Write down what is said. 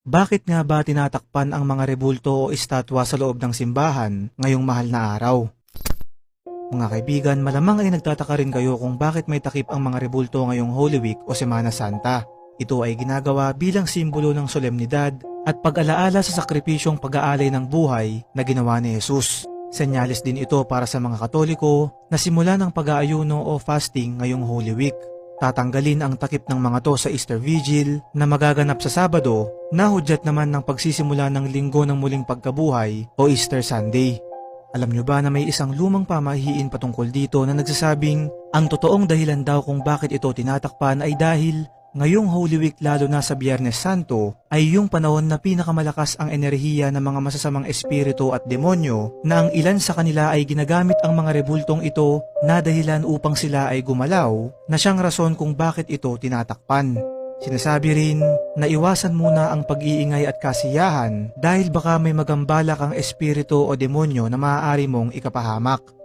Bakit nga ba tinatakpan ang mga rebulto o estatwa sa loob ng simbahan ngayong mahal na araw? Mga kaibigan, malamang ay nagtataka rin kayo kung bakit may takip ang mga rebulto ngayong Holy Week o Semana Santa. Ito ay ginagawa bilang simbolo ng solemnidad at pag-alaala sa sakripisyong pag-aalay ng buhay na ginawa ni Jesus. Senyales din ito para sa mga Katoliko na simula ng pag-aayuno o fasting ngayong Holy Week. Tatanggalin ang takip ng mga to sa Easter Vigil na magaganap sa Sabado na hudyat naman ng pagsisimula ng linggo ng muling pagkabuhay o Easter Sunday. Alam nyo ba na may isang lumang pamahiin patungkol dito na nagsasabing ang totoong dahilan daw kung bakit ito tinatakpan ay dahil ngayong Holy Week lalo na sa Biyernes Santo ay yung panahon na pinakamalakas ang enerhiya ng mga masasamang espiritu at demonyo na ang ilan sa kanila ay ginagamit ang mga rebultong ito na dahilan upang sila ay gumalaw na siyang rason kung bakit ito tinatakpan. Sinasabi rin na iwasan muna ang pag-iingay at kasiyahan dahil baka may magambalak ang espiritu o demonyo na maaari mong ikapahamak.